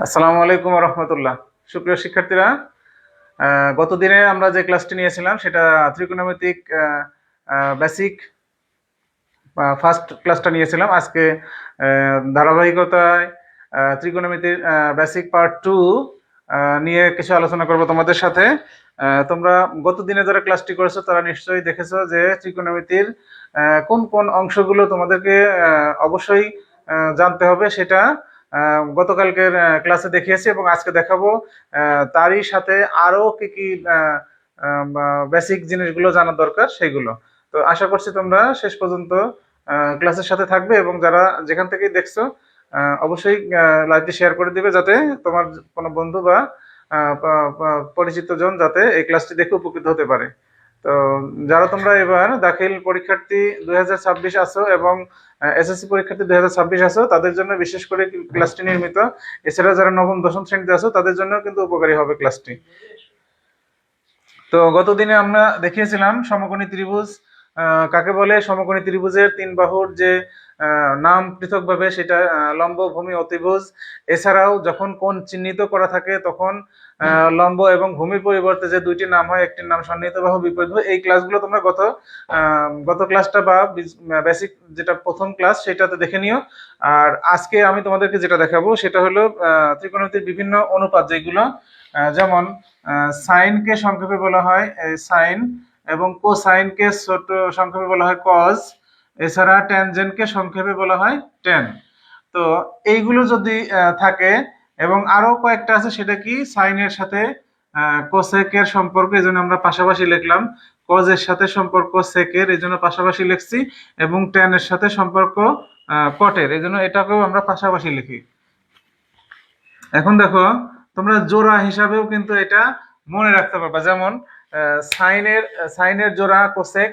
আসসালামু আলাইকুম রহমতুল্লাহ। সুপ্রিয় শিক্ষার্থীরা গতদিনে আমরা যে ক্লাসটি নিয়েছিলাম, সেটা ত্রিকোণমিতিক বেসিক ফার্স্ট ক্লাসটা নিয়েছিলাম। আজকে ধারাবাহিকতায় ত্রিকোণমিতির বেসিক পার্ট টু নিয়ে কিছু আলোচনা করব তোমাদের সাথে। তোমরা গত দিনে যারা ক্লাসটি করেছ, তারা নিশ্চয়ই দেখেছ যে ত্রিকোণমিতির কোন কোন অংশগুলো তোমাদেরকে অবশ্যই জানতে হবে। সেটা গতকালকের ক্লাসে দেখিয়েছি এবং আজকে দেখাবো তারই সাথে আরও কি কি বেসিক জিনিসগুলো জানার দরকার সেইগুলো তো আশা করছি তোমরা শেষ পর্যন্ত ক্লাসের সাথে থাকবে এবং যারা যেখান থেকেই দেখছ অবশ্যই লাইভটি শেয়ার করে দিবে যাতে তোমার কোনো বন্ধু বা পরিচিত জন যাতে এই ক্লাসটি দেখে উপকৃত হতে পারে। তো যারা তোমরা এবার দাখিল পরীক্ষার্থী দুই হাজার আছো এবং এসএসসি পরীক্ষার্থী দুই হাজার ছাব্বিশ আছো, তাদের জন্য বিশেষ করে ক্লাসটি নির্মিত। এছাড়া যারা নবম, দশম শ্রেণীতে আছো, তাদের জন্য কিন্তু উপকারী হবে ক্লাসটি তো গত দিনে আমরা দেখিয়েছিলাম সমকোণী ত্রিভুজ কাকে বলে? সমকোণী ত্রিভুজের তিন বাহুর যে নাম পৃথকভাবে সেটা লম্ব ভূমি অতিভুজ। এছাড়াও যখন কোণ চিহ্নিত করা থাকে, তখন লম্ব এবং ভূমির পরিবর্তে যে দুইটি নাম হয়, একটির নাম সন্নিহিত বাহু, বিপরীত এই ক্লাসগুলো তোমরা গত গত ক্লাসটা বা বেসিক যেটা প্রথম ক্লাস সেটাতে দেখে নিও। আর আজকে আমি তোমাদেরকে যেটা দেখাবো সেটা হলো ত্রিকোণমিতির বিভিন্ন অনুপাত যেগুলো যেমন সাইনকে সংক্ষেপে বলা হয় সাইন এবং কোসাইনকে ছোট সংক্ষেপে বলা হয় কজ এছাড়া ট্যানজেন্টকে সংক্ষেপে বলা হয় টেন তো এইগুলো যদি থাকে এবং আরও কয়েকটা আছে, সেটা কি? সাইনের সাথে কোসেকের সম্পর্ক, এই জন্য আমরা পাশাপাশি লিখলাম। কজের সাথে সম্পর্ক, সেকের, এই জন্য পাশাপাশি লিখছি। এবং টেনের সাথে সম্পর্ক কটের, এই জন্য এটাকেও আমরা পাশাপাশি লিখি। এখন দেখো, তোমরা জোড়া হিসাবেও কিন্তু এটা মনে রাখতে পারবা। যেমন সাইনের সাইনের জোড়া কোসেক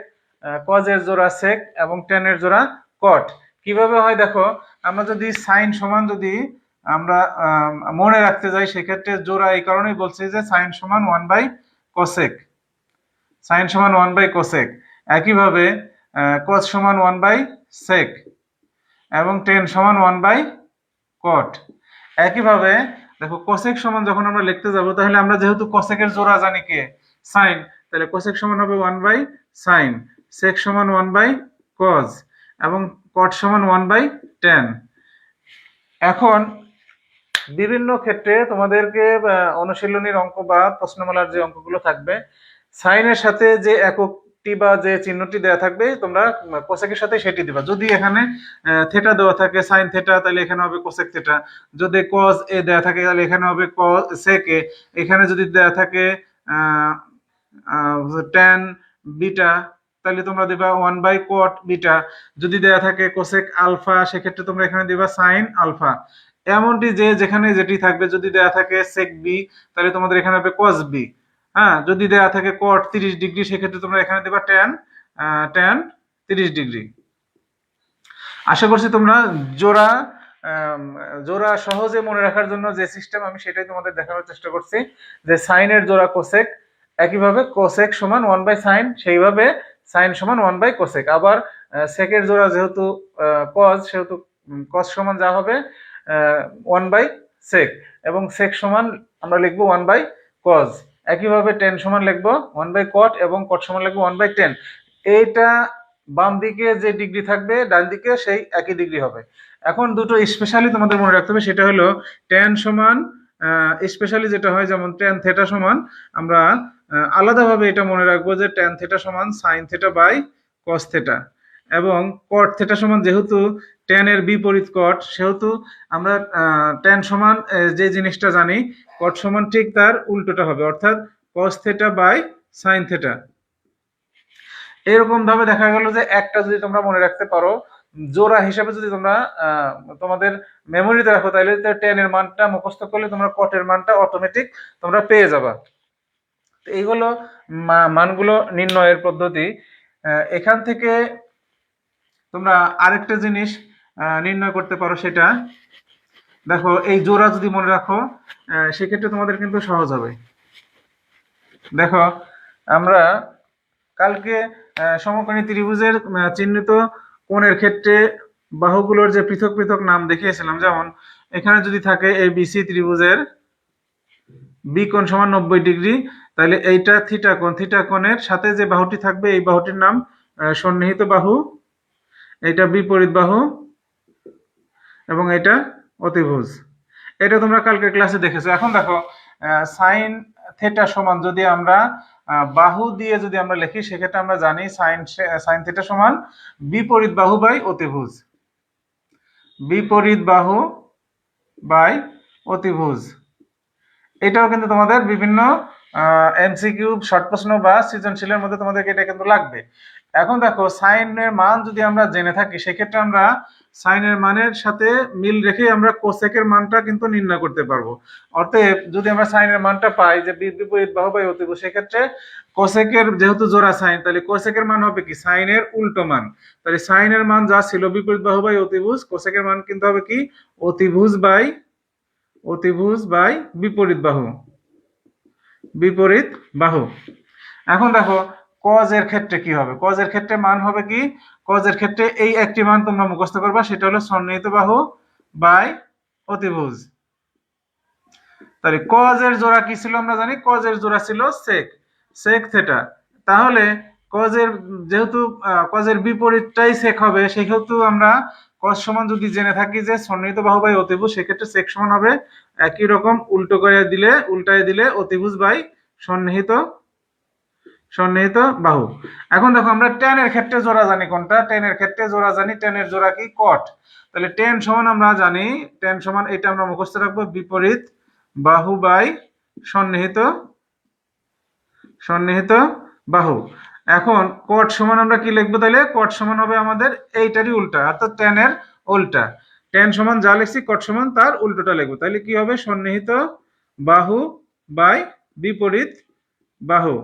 কজের জোড়া সেক এবং টেনের জোড়া কট। কীভাবে হয় দেখো, আমরা যদি সাইন সমান যদি আমরা মনে রাখতে যাই, সেক্ষেত্রে জোড়া এই কারণেই বলছি যে সাইন সমান ওয়ান বাই কোসেক সাইন সমান ওয়ান বাই কোসেক একইভাবে কস সমান ওয়ান বাই সেক এবং টেন সমান ওয়ান বাই কট একইভাবে, দেখো কোসেক সমান যখন আমরা লিখতে যাব, তাহলে আমরা যেহেতু কোসেকের জোড়া জানি কে? সাইন তাহলে কোসেক সমান হবে ওয়ান বাই সাইন সেক সমান ওয়ান বাই কজ এবং কট সমান ওয়ান বাই টেন এখন বিভিন্ন ক্ষেত্রে তোমাদেরকে অনুশীলনীর অঙ্ক বা প্রশ্নমালার যে অঙ্কগুলো থাকবে, সাইনের সাথে যে এককটি বা যে চিহ্নটি দেওয়া থাকবে, তোমরা কোসেকের সাথে সেটি দিবা। যদি এখানে থেটা দেওয়া থাকে সাইন থেটা তাহলে এখানে হবে কোসেক থেটা যদি কজ এ দেওয়া থাকে, তাহলে এখানে হবে সেক এ এখানে যদি দেওয়া থাকে ট্যান বিটা তাহলে তোমরা দিবা ওয়ান বাই কট বিটা যদি দেওয়া থাকে কোসেক আলফা সেক্ষেত্রে তোমরা এখানে দিবা সাইন আলফা এমনটি যে যেখানে যেটি থাকবে যদি দেয়া থাকে সেক বি তাহলে তোমাদের এখানে হবে কস বি হ্যাঁ যদি দেয়া থাকে কট তিরিশ ডিগ্রি, সেক্ষেত্রে তোমরা এখানে দেবা ট্যান ট্যান তিরিশ ডিগ্রি। আশা করছি তোমরা জোড়া জোড়া সহজে মনে রাখার জন্য যে সিস্টেম আমি সেটাই তোমাদের দেখানোর চেষ্টা করছি, যে সাইনের জোড়া কোসেক একইভাবে কোসেক সমান ওয়ান বাই সাইন সেইভাবে সাইন সমান ওয়ান বাই কোসেক আবার সেকের জোড়া যেহেতু কজ সেহেতু কজ সমান যা হবে ওয়ান বাই সেক এবং সেক সমান আমরা লিখব ওয়ান বাই কজ একইভাবে টেন সমান লিখব ওয়ান বাই কট এবং কট সমান লিখব ওয়ান বাই টেন এইটা বাম দিকে যে ডিগ্রি থাকবে, ডান দিকে সেই একই ডিগ্রি হবে। এখন দুটো স্পেশালি তোমাদের মনে রাখতে হবে, সেটা হলো টেন সমান স্পেশালি যেটা হয় যেমন টেন থেটা সমান, আমরা আলাদাভাবে এটা মনে রাখব যে টেন থেটা সমান sine theta by cos theta এবং কট থেটা সমান যেহেতু টেন এর বিপরীত কট সেহেতু আমরা টেন সমান যে জিনিসটা জানি কট সমান ঠিক তার উল্টোটা হবে, অর্থাৎ cos theta by sine theta এরকম ভাবে দেখা গেল যে একটা যদি তোমরা মনে রাখতে পারো, জোড়া হিসাবে যদি তোমরা তোমাদের মেমোরিতে রাখো, তাহলে টেন এর মানটা মুখস্থ করলে তোমরা কটের মানটা অটোমেটিক তোমরা পেয়ে যাবা। এইগুলো মানগুলো নির্ণয়ের পদ্ধতি। এখান থেকে তোমরা আরেকটা জিনিস নির্ণয় করতে পারো সেটা। দেখো, এই জোড়া যদি মনে রাখো সেক্ষেত্রে তোমাদের কিন্তু সহজ হবে। দেখো, আমরা কালকে সমকোণী ত্রিভুজের চিহ্নিত কোণের ক্ষেত্রে বাহুগুলোর যে পৃথক পৃথক নাম দেখিয়েছিলাম, যেমন এখানে যদি থাকে এ বিসি ত্রিভুজের বি কোণ সমান নব্বই ডিগ্রি, তাহলে এইটা থিটা কোণ। থিটা কোণের সাথে যে বাহুটি থাকবে, এই বাহুটির নাম সন্নিহিত বাহু। এটা বিপরীত বাহু। এবং এটা অতিভুজ। এটা তোমরা কালকে ক্লাসে দেখেছ। এখন দেখো সাইন থেটা সমান যদি আমরা বাহু দিয়ে যদি আমরা লিখি, সেক্ষেত্রে আমরা জানি সাইন সাইন থেটা সমান বিপরীত বাহু বাই অতিভুজ। বিপরীত বাহু বাই অতিভুজ। এটাও কিন্তু তোমাদের বিভিন্ন এমসিকিউ শর্ট প্রশ্ন বা সৃজনশীলের মধ্যে তোমাদেরকে এটা কিন্তু লাগবে। এখন দেখো সাইনের মান যদি আমরা জেনে থাকি, সেক্ষেত্রে আমরা সাইনের মানের সাথে মিল রেখে আমরা কোসেকের মানটা কিন্তু নির্ণয় করতে পারব। অতএব যদি আমরা সাইনের মানটা পাই যে বিপরীত বাহু বাই অতিভুজ, সেক্ষেত্রে কোসেকের যেহেতু জোড়া সাইন তাহলে কোসেকের মান হবে কি? সাইনের উল্টো মান। তাহলে সাইনের মান যা ছিল বিপরীত বাহু বাই অতিভুজ কোসেকের মান কিন্তু হবে কি? অতিভুজ বাই অতিভুজ বাই বিপরীত বাহু। বিপরীত বাহু। এখন দেখো কজের ক্ষেত্রে কি হবে? কজের ক্ষেত্রে মান হবে কি? কজের ক্ষেত্রে এই একটি মান তোমরা মুখস্থ করবা, সেটা হলো সন্নিহিত বাহু বাই অতিভুজ। তাহলে কজের জোড়া কি ছিল আমরা জানি? কজের জোড়া ছিল সেক সেক থেটা তাহলে কজের যেহেতু কজের বিপরীতটাই সেক হবে, সেহেতু আমরা কজ সমান যদি জেনে থাকি যে সন্নিহিত বাহু বাই অতিভুজ, সেক্ষেত্রে সেক সমান হবে। একই রকম উল্টো করে দিলে, উল্টায় দিলে অতিভুজ বাই সন্নিহিত সন্নিহিত বাহু। এখন দেখো আমরা টেনের ক্ষেত্রে জোড়া জানি কোনটা? টেনের ক্ষেত্রে জোড়া জানি টেনের জোড়া কি কট তাহলে টেন সমান আমরা জানি টেন সমান এটা আমরা মুখস্থ রাখব বিপরীত বাহু বাই সন্নিহিত সন্নিহিত বাহু। এখন কট সমান আমরা কি লিখব তাহলে? কট সমান হবে আমাদের এইটারই উল্টা, অর্থাৎ টেনের উল্টা। টেন সমান যা লিখছি কট সমান তার উল্টোটা লিখব। তাহলে কি হবে? সন্নিহিত বাহু বাই বিপরীত বাহু।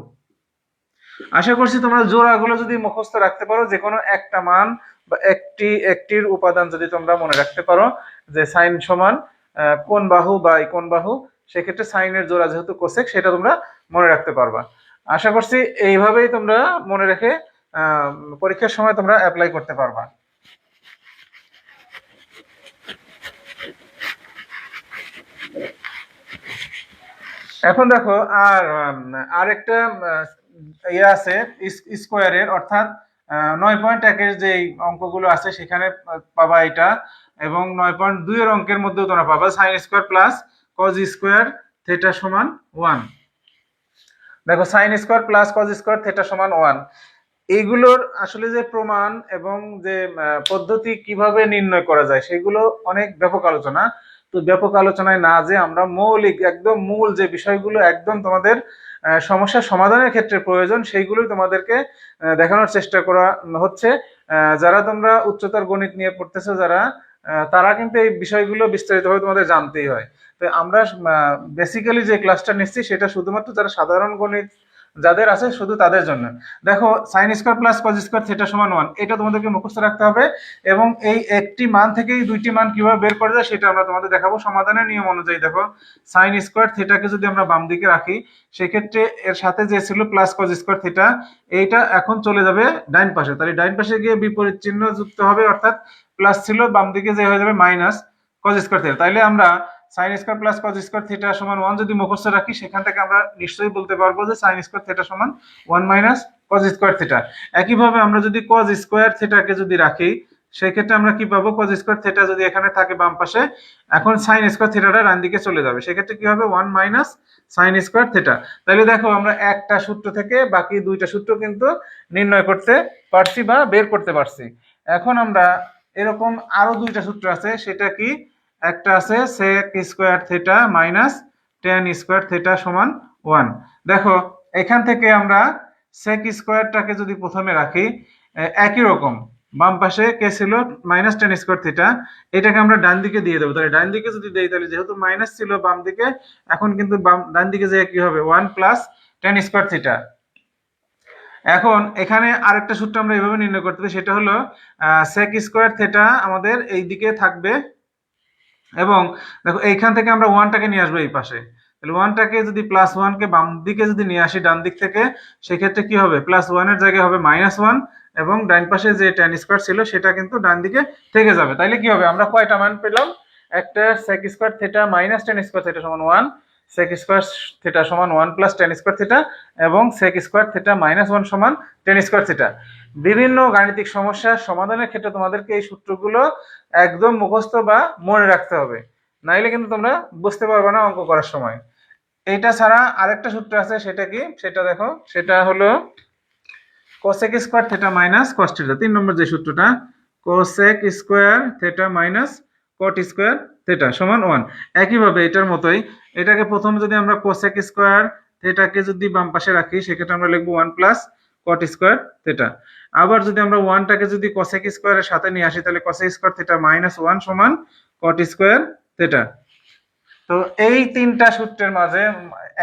আশা করছি তোমরা জোড়াগুলো যদি মুখস্থ রাখতে পারো যে কোনো একটা মান বা একটি, একটির উপাদান যদি তোমরা মনে রাখতে পারো যে সাইন সমান কোন বাহু বাই কোন বাহু, সেক্ষেত্রে সাইনের জোড়া যেহেতু কোসেক, সেটা তোমরা মনে রাখতে পারবা। আশা করছি এইভাবেই তোমরা মনে রেখে পরীক্ষার সময় তোমরা অ্যাপ্লাই করতে পারবা। এখন দেখো, আর আরেকটা ইয়ে আছে স্কোয়ারের, অর্থাৎ নয় পয়েন্ট একের যে অঙ্কগুলো আছে সেখানে পাবা এটা, এবং নয় পয়েন্ট দুইয়ের অঙ্কের মধ্যেও তোমরা পাবা sine square plus cos square theta সমান ওয়ান দেখো sine square plus cos square theta সমান ওয়ান এইগুলোর আসলে যে প্রমাণ এবং যে পদ্ধতি কীভাবে নির্ণয় করা যায় সেগুলো অনেক ব্যাপক আলোচনা। তো ব্যাপক আলোচনায় না যে আমরা মৌলিক, একদম মূল যে বিষয়গুলো একদম তোমাদের আহ, সমস্যার সমাধানের ক্ষেত্রে প্রয়োজন সেইগুলোই তোমাদেরকে দেখানোর চেষ্টা করা হচ্ছে। যারা তোমরা উচ্চতর গণিত নিয়ে পড়তেছো যারা তারা কিন্তু এই বিষয়গুলো বিস্তারিতভাবে তোমাদের জানতেই হয়। তো আমরা বেসিক্যালি যে ক্লাসটা নিচ্ছি সেটা শুধুমাত্র যারা সাধারণ গণিত যাদের আছে শুধু তাদের জন্য। দেখো sine square plus cos square theta সমান ওয়ান এটা তোমাদেরকে মুখস্থ রাখতে হবে এবং এই একটি মান থেকেই দুইটি মান কীভাবে বের করা যায় সেটা আমরা তোমাদের দেখাবো সমাধানের নিয়ম অনুযায়ী। দেখো সাইন স্কোয়ার থিটাকে যদি আমরা বাম দিকে রাখি, সেক্ষেত্রে এর সাথে যে ছিল প্লাস কজ স্কোয়ার থিটা এইটা এখন চলে যাবে ডাইন পাশে। তাহলে ডাইন পাশে গিয়ে বিপরীত চিহ্ন যুক্ত হবে, অর্থাৎ প্লাস ছিল বাম দিকে যে হয়ে যাবে মাইনাস কজ স্কোয়ার থিটা তাইলে আমরা sine square plus cos square theta সমান ওয়ান যদি মুখস্থ রাখি, সেখান থেকে আমরা নিশ্চয়ই বলতে পারব যে সাইন স্কোয়ার থিটা সমান one minus cos square theta একইভাবে আমরা যদি কজ স্কোয়ার থিটাকে যদি রাখি, সেক্ষেত্রে আমরা কি পাবো? কজ স্কোয়ার থিটা যদি এখানে থাকে বাম পাশে, এখন সাইন স্কোয়ার থিটাটা ডান দিকে চলে যাবে। সেক্ষেত্রে কি হবে? One minus sine square theta তাহলে দেখো, আমরা একটা সূত্র থেকে বাকি দুইটা সূত্র কিন্তু নির্ণয় করতে পারছি বা বের করতে পারছি। এখন আমরা এরকম আরও দুইটা সূত্র আছে, সেটা কি? একটা আছে sec square theta minus tan square theta সমান ওয়ান দেখো, এখান থেকে আমরা sec স্কোয়ারটাকে যদি প্রথমে রাখি একই রকম। বাম পাশে কে ছিল? মাইনাস টেন স্কোয়ার থিটা এটাকে আমরা ডান দিকে দিয়ে দেবো। তাহলে ডান দিকে যদি দেই, তাহলে যেহেতু মাইনাস ছিল বাম দিকে, এখন কিন্তু বাম, ডান দিকে যে কি হবে? One plus tan square theta এখন এখানে আরেকটা সূত্র আমরা এভাবে নির্ণয় করতে পারি, সেটা হলো sec স্কোয়ার থিটা আমাদের এই দিকে থাকবে এবং দেখো, এইখান থেকে আমরা ওয়ানটাকে নিয়ে আসব এই পাশে। তাহলে ওয়ানটাকে যদি প্লাস ওয়ানকে বাম দিকে যদি নিয়ে আসি, ডান দিক থেকে, সেক্ষেত্রে কি হবে? প্লাস ওয়ানের জায়গায় হবে মাইনাস ওয়ান এবং ডান পাশে যে টেন স্কোয়ার ছিল, সেটা কিন্তু ডান দিকে থেকে যাবে। তাইলে কি হবে? আমরা কয়টা মান পেলাম? একটা sec square theta minus ten square theta সমান ওয়ান সেক স্কোয়ার থেটা সমান one plus ten square theta এবং sec square theta minus one সমান টেন স্কোয়ার থিটা বিভিন্ন গাণিতিক সমস্যার সমাধানের ক্ষেত্রে তোমাদেরকে এই সূত্রগুলো একদম মুখস্থ বা মনে রাখতে হবে। নাইলে কিন্তু তোমরা বুঝতে পারবে না অঙ্ক করার সময়। এইটা ছাড়া আরেকটা সূত্র আছে, সেটা কি? সেটা দেখো, সেটা হলো cosec square theta minus cos theta তিন নম্বর যে সূত্রটা cosec square theta minus cot square theta সমান ওয়ান একইভাবে এটার মতোই, এটাকে প্রথম যদি আমরা কোসেক স্কোয়ার থেটাকে যদি বাম পাশে রাখি, সেক্ষেত্রে আমরা লিখব one plus cot square theta আবার যদি আমরা ওয়ানটাকে যদি কসেক স্কোয়ারের সাথে নিয়ে আসি, তাহলে cosec square theta minus one সমান কট স্কোয়ার থেটা তো এই তিনটা সূত্রের মাঝে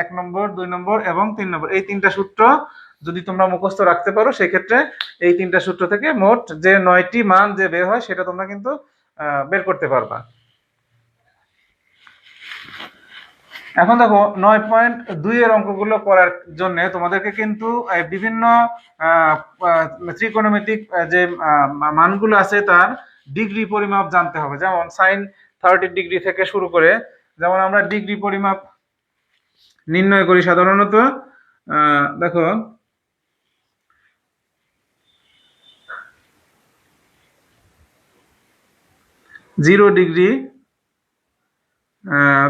এক নম্বর, দুই নম্বর এবং তিন নম্বর, এই তিনটা সূত্র যদি তোমরা মুখস্থ রাখতে পারো, সেক্ষেত্রে এই তিনটা সূত্র থেকে মোট যে নয়টি মান যে বের হয়, সেটা তোমরা কিন্তু বের করতে পারবা। এখন দেখো, নয় পয়েন্ট দুই এর অঙ্কগুলো করার জন্য তোমাদেরকে কিন্তু বিভিন্ন ত্রিকোণমিতিক যে মানগুলো আছে তার ডিগ্রি পরিমাপ জানতে হবে। যেমন সাইন থার্টি ডিগ্রি থেকে শুরু করে, যেমন আমরা ডিগ্রি পরিমাপ নির্ণয় করি সাধারণত দেখো জিরো ডিগ্রি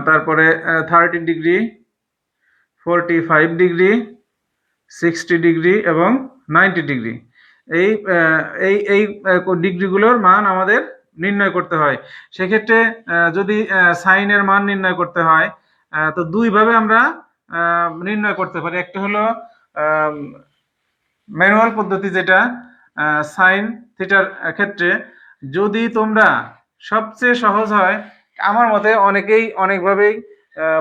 তারপরে thirty degree, forty five degree, sixty degree এবং নাইনটি ডিগ্রি। এই এই এই ডিগ্রিগুলোর মান আমাদের নির্ণয় করতে হয়। সেক্ষেত্রে যদি সাইনের মান নির্ণয় করতে হয় তো দুইভাবে আমরা নির্ণয় করতে পারি। একটা হলো ম্যানুয়াল পদ্ধতি যেটা সাইন, থিটার ক্ষেত্রে যদি তোমরা সবচেয়ে সহজ হয়, আমার মতে অনেকেই অনেকভাবেই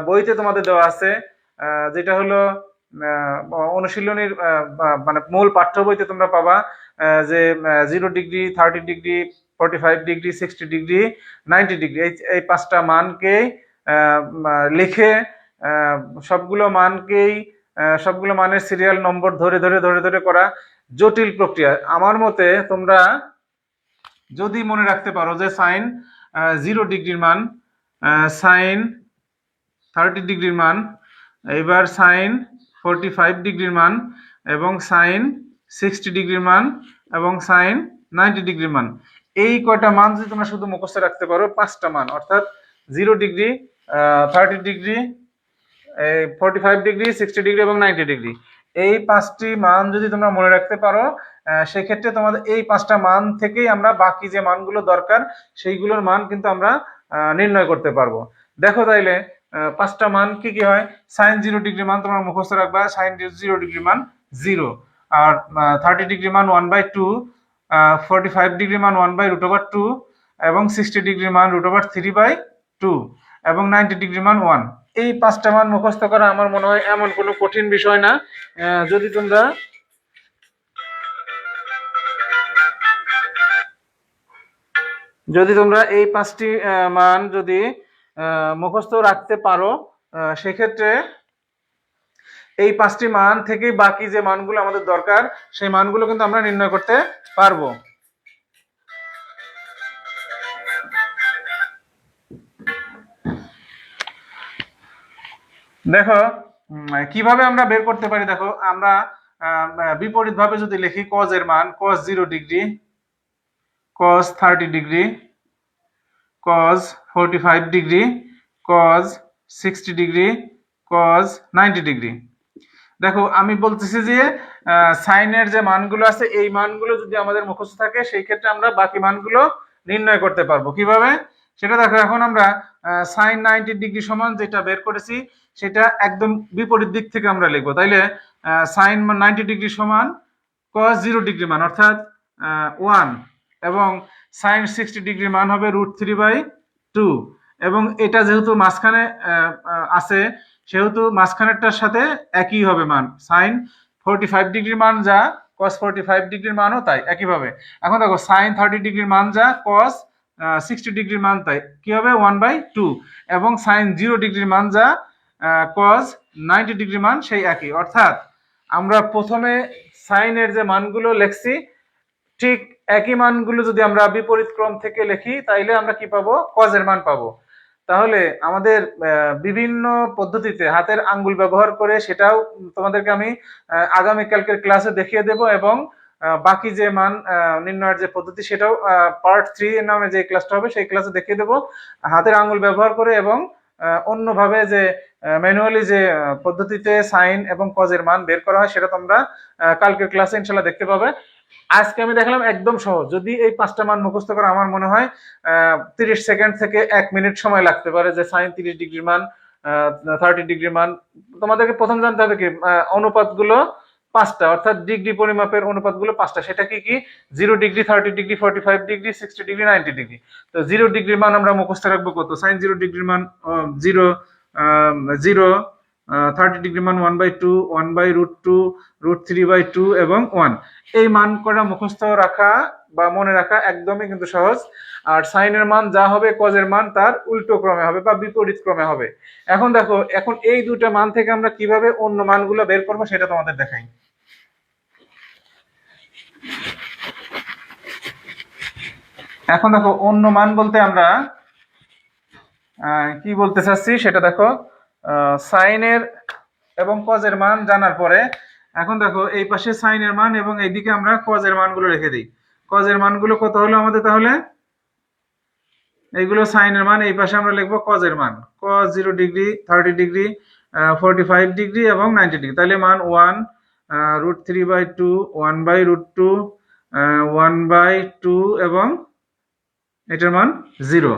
বইতে তোমাদের দেওয়া আছে যেটা হলো অনুশীলনীর মানে মূল পাঠ্য বইতে তোমরা পাবা যে zero degree thirty degree forty five degree sixty degree ninety degree এই এই পাঁচটা মানকে লিখে সবগুলো মানকেই সবগুলো মানের সিরিয়াল নম্বর ধরে ধরে ধরে ধরে করা জটিল প্রক্রিয়া। আমার মতে তোমরা যদি মনে রাখতে পারো যে সাইন জিরো ডিগ্রির মান সাইন থার্টি ডিগ্রির মান, এবার সাইন ফোরটি ফাইভ ডিগ্রির মান এবং সাইন সিক্সটি ডিগ্রির মান এবং সাইন নাইনটি ডিগ্রির মান। এই কয়টা মান যদি তোমরা শুধু মুখস্থ রাখতে পারো, পাঁচটা মান, অর্থাৎ zero degree thirty degree forty five degree sixty degree এবং নাইনটি ডিগ্রি। এই পাঁচটি মান যদি তোমরা মনে রাখতে পারো সেক্ষেত্রে তোমাদের এই পাঁচটা মান থেকেই আমরা বাকি যে মানগুলো দরকার, সেইগুলোর মান কিন্তু আমরা নির্ণয় করতে পারব। দেখো তাইলে পাঁচটা মান কি কি হয়? সাইন জিরো ডিগ্রি মান তোমরা মুখস্থ রাখবা সাইন জিরো ডিগ্রি মান জিরো আর থার্টি ডিগ্রি মান one by two forty five degree মান one by root over two এবং সিক্সটি ডিগ্রি মান root over three by two এবং নাইনটি ডিগ্রি মান ওয়ান এই পাঁচটা মান মুখস্থ করা আমার মনে হয় এমন কোনো কঠিন বিষয় না। যদি তোমরা যদি তোমরা এই পাঁচটি মান যদি মুখস্থ রাখতে পারো সেক্ষেত্রে এই পাঁচটি মান থেকে বাকি যে মানগুলো আমাদের দরকার, সেই মানগুলো কিন্তু আমরা নির্ণয় করতে পারব। দেখো কীভাবে আমরা বের করতে পারি, দেখো, আমরা বিপরীত ভাবে যদি লিখি কজ এর মান cos zero degree cos thirty degree cos forty five degree cos sixty degree cos ninety degree দেখো, আমি বলতেছি যে সাইনের যে মানগুলো আছে, এই মানগুলো যদি আমাদের মুখস্থ থাকে, সেই ক্ষেত্রে আমরা বাকি মানগুলো নির্ণয় করতে পারব। কীভাবে? সেটা দেখো, এখন আমরা সাইন নাইনটি ডিগ্রি সমান যেটা বের করেছি, সেটা একদম বিপরীত দিক থেকে আমরা লিখব। তাইলে সাইন নাইনটি ডিগ্রি সমান কস জিরো ডিগ্রি মান, অর্থাৎ ওয়ান এবং সাইন সিক্সটি ডিগ্রি মান হবে রুট থ্রি বাই টু এবং এটা যেহেতু মাঝখানে আছে, সেহেতু মাঝখানেরটার সাথে একই হবে মান। সাইন ফোরটি ফাইভ ডিগ্রির মান যা কস ফোরটি ফাইভ ডিগ্রির মানও তাই, একইভাবে। এখন দেখো সাইন থার্টি ডিগ্রির মান যা কস সিক্সটি ডিগ্রির মান তাই। কি হবে? ওয়ান বাই টু এবং সাইন জিরো ডিগ্রির মান যা কস নাইনটি ডিগ্রি মান সেই একই। অর্থাৎ আমরা প্রথমে সাইনের যে মানগুলো লিখছি ঠিক একই মানগুলো যদি আমরা বিপরীত ক্রম থেকে লিখি তাইলে আমরা কি পাবো? কজের মান পাবো। তাহলে আমাদের বিভিন্ন পদ্ধতিতে হাতের আঙ্গুল ব্যবহার করে সেটাও তোমাদেরকে আমি আহ, আগামীকালকের ক্লাসে দেখিয়ে দেব এবং বাকি যে মান নির্ণয়ের যে পদ্ধতি, সেটাও পার্ট থ্রি নামে যে ক্লাসটা হবে, সেই ক্লাসে দেখিয়ে দেবো। হাতের আঙুল ব্যবহার করে এবং অন্যভাবে যে ম্যানুয়ালি যে পদ্ধতিতে সাইন এবং কজের মান বের করা হয়, সেটা তোমরা কালকের ক্লাসে ইনশাল্লাহ দেখতে পাবে। আজকে আমি দেখালাম একদম সহজ। যদি এই পাঁচটা মান মুখস্থ করা আমার মনে হয় তিরিশ সেকেন্ড থেকে এক মিনিট সময় লাগতে পারে, যে সাইন তিরিশ ডিগ্রির মান থার্টি ডিগ্রির মান। তোমাদেরকে প্রথম জানতে হবে কি অনুপাতগুলো পাঁচটা, অর্থাৎ ডিগ্রি পরিমাপের অনুপাতগুলো পাঁচটা। সেটা কি কি? Zero degree, thirty degree, forty five degree, sixty degree, ninety degree. তো জিরো ডিগ্রির মান আমরা মুখস্থ রাখব কত? সাইন জিরো ডিগ্রির মান জিরো জিরো থার্টি ডিগ্রি মান one by two one by root two root three by two এবং ওয়ান এই মান কটা মুখস্থ রাখা বা মনে রাখা একদমই কিন্তু সহজ। আর সাইনের মান যা হবে কজের মান তার উল্টো ক্রমে হবে বা বিপরীত ক্রমে হবে। এখন দেখো, এখন এই দুটো মান থেকে আমরা কীভাবে অন্য মানগুলো বের করব সেটা তোমাদের দেখাই। এখন দেখো, অন্য মান বলতে আমরা কি বলতে চাচ্ছি সেটা দেখো। সাইনের এবং কজের মান জানার পরে, এখন দেখো এই পাশে সাইনের মান এবং এইদিকে আমরা কজের মানগুলো রেখে দিই। কজের মানগুলো কত হলো আমাদের তাহলে? এইগুলো সাইনের মান, এই পাশে আমরা লিখব কজের মান। Cos zero degree thirty degree forty five degree এবং নাইনটি ডিগ্রি তাহলে মান one root three by two one by root two one by two এবং এটার মান জিরো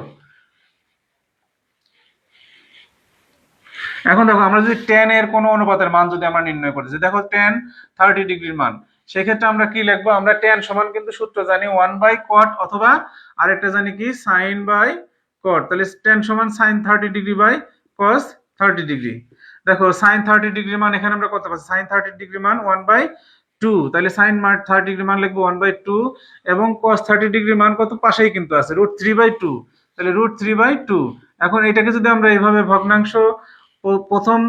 এখন দেখো, আমরা যদি টেন এর কোনো অনুপাতের মান যদি আমরা নির্ণয় করি দেখো টেন থার্টি ডিগ্রির মান, সেক্ষেত্রে আমরা কি লিখব? আমরা টেন সমান কিন্তু সূত্র জানি ওয়ান বাই কট অথবা আরেকটা জানি কি সাইন বাই কট তাহলে টেন সমান sine thirty degree by cos thirty degree দেখো সাইন থার্টি ডিগ্রি মান এখানে আমরা কত পাচ্ছি? সাইন থার্টি ডিগ্রি মান ওয়ান বাই টু তাহলে সাইন থার্টি ডিগ্রি মান লিখব ওয়ান বাই টু এবং কস থার্টি ডিগ্রি মান কত? পাশেই কিন্তু আছে রুট থ্রি বাই টু তাহলে রুট থ্রি বাই টু এখন এটাকে যদি আমরা এইভাবে ভগ্নাংশ প্রথম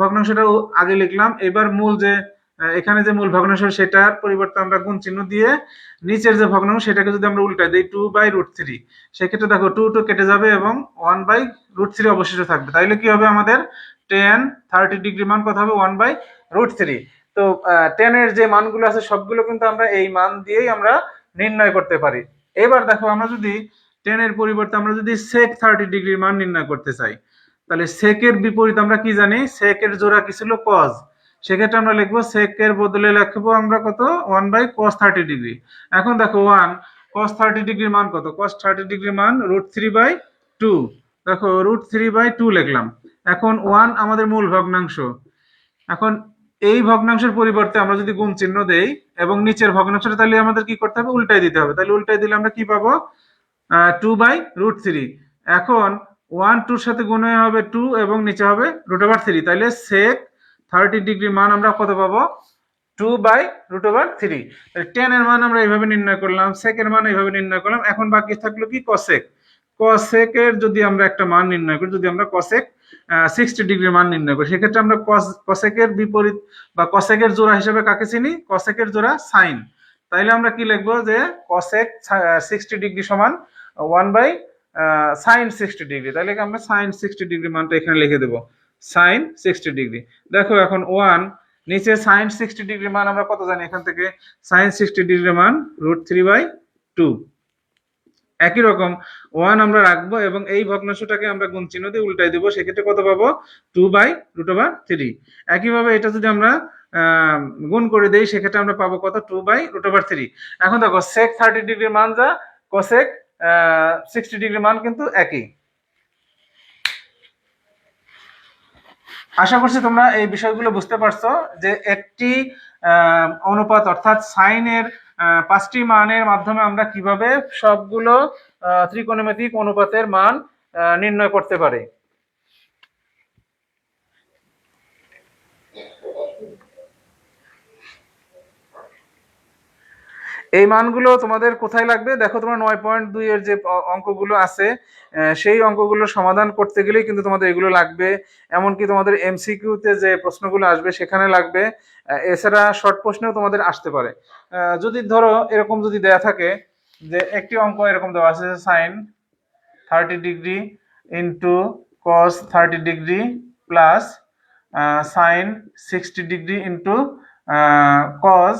ভগ্নাংশটা আগে লিখলাম। এবার মূল যে এখানে যে মূল ভগ্নাংশ, সেটার পরিবর্তে আমরা গুণ চিহ্ন দিয়ে নিচের যে ভগ্নাংশ, সেটাকে যদি আমরা উল্টাই দিই টু বাই রুট থ্রি সেক্ষেত্রে দেখো টু টু কেটে যাবে এবং ওয়ান বাই রুট থ্রি অবশিষ্ট থাকবে। তাইলে কি হবে আমাদের? টেন থার্টি ডিগ্রি মান কত হবে ওয়ান বাই রুট থ্রি তো টেনের যে মানগুলো আছে, সবগুলো কিন্তু আমরা এই মান দিয়েই আমরা নির্ণয় করতে পারি। এবার দেখো, আমরা যদি টেনের পরিবর্তে আমরা যদি সেক থার্টি ডিগ্রির মান নির্ণয় করতে চাই তাহলে সেকের বিপরীত আমরা কি জানি? সেকের জোড়া কি ছিল? কজ সেক্ষেত্রে আমরা লিখব সেকের বদলে লিখব আমরা কত? One by cos thirty degree এখন দেখো ওয়ান কস থার্টি ডিগ্রির মান কত? কস থার্টি ডিগ্রির মান রুট থ্রি বাই টু দেখো রুট থ্রি বাই টু লিখলাম। এখন ওয়ান আমাদের মূল ভগ্নাংশ। এখন এই ভগ্নাংশের পরিবর্তে আমরা যদি গুণ চিহ্ন দেই এবং নিচের ভগ্নাংশটা, তাহলে আমাদের কি করতে হবে? উল্টাই দিতে হবে। তাহলে উল্টাই দিলে আমরা কি পাবো? টু বাই রুট থ্রি এখন ওয়ান টুর সাথে গুণ হবে টু এবং নিচে হবে রুট ওভার থ্রি। তাহলে সেক থার্টি ডিগ্রি মান আমরা কত পাবো? Two by root over three. তাহলে টেন এর মান আমরা এইভাবে নির্ণয় করলাম সেকের মান এইভাবে নির্ণয় করলাম। এখন বাকি থাকল কি? কসেক কসেকের যদি আমরা একটা মান নির্ণয় করি, যদি আমরা কসেক সিক্সটি ডিগ্রি মান নির্ণয় করি, সেক্ষেত্রে আমরা কসেকের বিপরীত বা কসেকের জোড়া হিসেবে কাকে চিনি? কসেকের জোড়া সাইন তাইলে আমরা কি লিখব? যে কসেক সিক্সটি ডিগ্রি সমান one by sine sixty degree তাহলে আমরা সাইন সিক্সটি ডিগ্রি মানটা এখানে লিখে দেবো। সাইন সিক্সটি ডিগ্রি দেখো এখন ওয়ান নিচে সাইন সিক্সটি ডিগ্রি মান আমরা কত জানি? এখান থেকে সাইন সিক্সটি ডিগ্রি মান রুট থ্রি বাই টু একই রকম ওয়ান আমরা রাখব এবং এই ভগ্নাংশটাকে আমরা গুণ চিহ্ন দিয়ে উল্টাই দিব। সেক্ষেত্রে কত পাবো? Two by root over three একইভাবে এটা যদি আমরা গুণ করে দেই, সেক্ষেত্রে আমরা পাবো কত? Two by root over three এখন দেখো সেক থার্টি ডিগ্রির মান যা কোসেক সিক্সটি ডিগ্রি মান কিন্তু একই। আশা করছি তোমরা এই বিষয়গুলো বুঝতে পারছ যে একটি অনুপাত অর্থাৎ সাইনের পাঁচটি মানের মাধ্যমে আমরা কীভাবে সবগুলো ত্রিকোণমিতিক অনুপাতের মান নির্ণয় করতে পারি। এই মানগুলো তোমাদের কোথায় লাগবে? দেখো তোমার নয় পয়েন্ট দুই এর যে অঙ্কগুলো আছে সেই অঙ্কগুলো সমাধান করতে গেলেই কিন্তু তোমাদের এগুলো লাগবে। এমনকি তোমাদের এমসিকিউতে যে প্রশ্নগুলো আসবে সেখানে লাগবে। এছাড়া শর্ট প্রশ্নেও তোমাদের আসতে পারে। যদি ধরো এরকম যদি দেয়া থাকে যে একটি অঙ্ক এরকম দেওয়া আছে sine thirty degree into cos thirty degree plus sine sixty degree into cos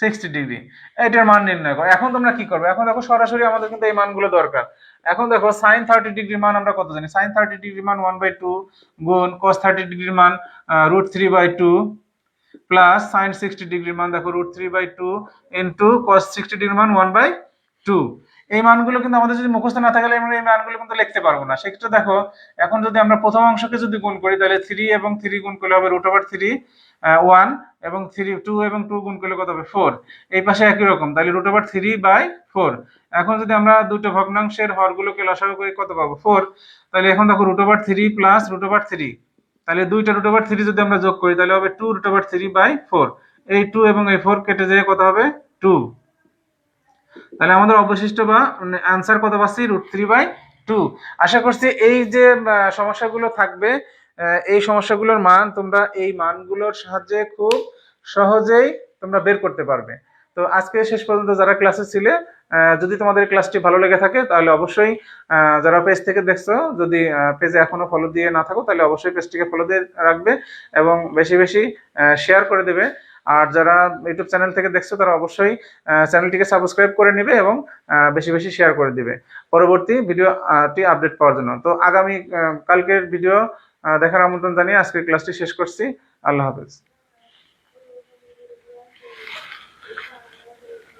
sixty degree এটার মান নির্ণয় করো। এখন তোমরা কি করবে? এখন দেখো সরাসরি আমাদের কিন্তু এই মানগুলো দরকার। এখন দেখো সাইন থার্টি ডিগ্রি মান আমরা কত জানি? সাইন থার্টি ডিগ্রি মান ওয়ান বাই টু গুণ কস থার্টি ডিগ্রির মান root three by two plus sine sixty ডিগ্রির মান, দেখো root three by two into cos sixty ডিগ্রির মান ওয়ান বাই টু এই মানগুলো কিন্তু আমাদের যদি মুখস্থ না থাকলে আমরা এই মানগুলো কিন্তু লিখতে পারব না। সেক্ষেত্রে দেখো, এখন যদি আমরা প্রথম অংশকে যদি গুণ করি, তাহলে থ্রি এবং থ্রি গুণ করলে হবে রুট ওভার থ্রি ওয়ান এবং থ্রি টু এবং টু গুণ করলে কত হবে? ফোর এই পাশে একই রকম, তাহলে root over three by four এখন যদি আমরা দুটো ভগ্নাংশের হরগুলোকে লসাগু করে কত পাবো? ফোর তাহলে এখন দেখো root over three plus root over three তাহলে দুইটা রুট ওভার থ্রি যদি আমরা যোগ করি, তাহলে হবে two root over three by four এই টু এবং এই ফোর কেটে যেয়ে কত হবে? টু তাহলে আমাদের অবশিষ্ট বা অ্যান্সার কত পাচ্ছি? রুট থ্রি বাই টু আশা করছি এই যে সমস্যাগুলো থাকবে এই সমস্যাগুলোর মান তোমরা এই মানগুলোর সাহায্যে খুব সহজেই তোমরা বের করতে পারবে। তো আজকে শেষ পর্যন্ত যারা ক্লাসে ছিলে যদি তোমাদের ক্লাসটি ভালো লেগে থাকে, তাহলে অবশ্যই যারা পেজ থেকে দেখছ, যদি পেজে এখনও ফলো দিয়ে না থাকো, তাহলে অবশ্যই পেজটিকে ফলো দিয়ে রাখবে এবং বেশি বেশি শেয়ার করে দেবে। আর যারা ইউটিউব চ্যানেল থেকে দেখছ, তারা অবশ্যই চ্যানেলটিকে সাবস্ক্রাইব করে নেবে এবং বেশি বেশি শেয়ার করে দিবে। পরবর্তী ভিডিওটি আপডেট পাওয়ার জন্য। তো আগামী কালকের ভিডিও দেখার আমন্ত্রণ জানিয়ে আজকের ক্লাসটি শেষ করছি। আল্লাহ হাফেজ।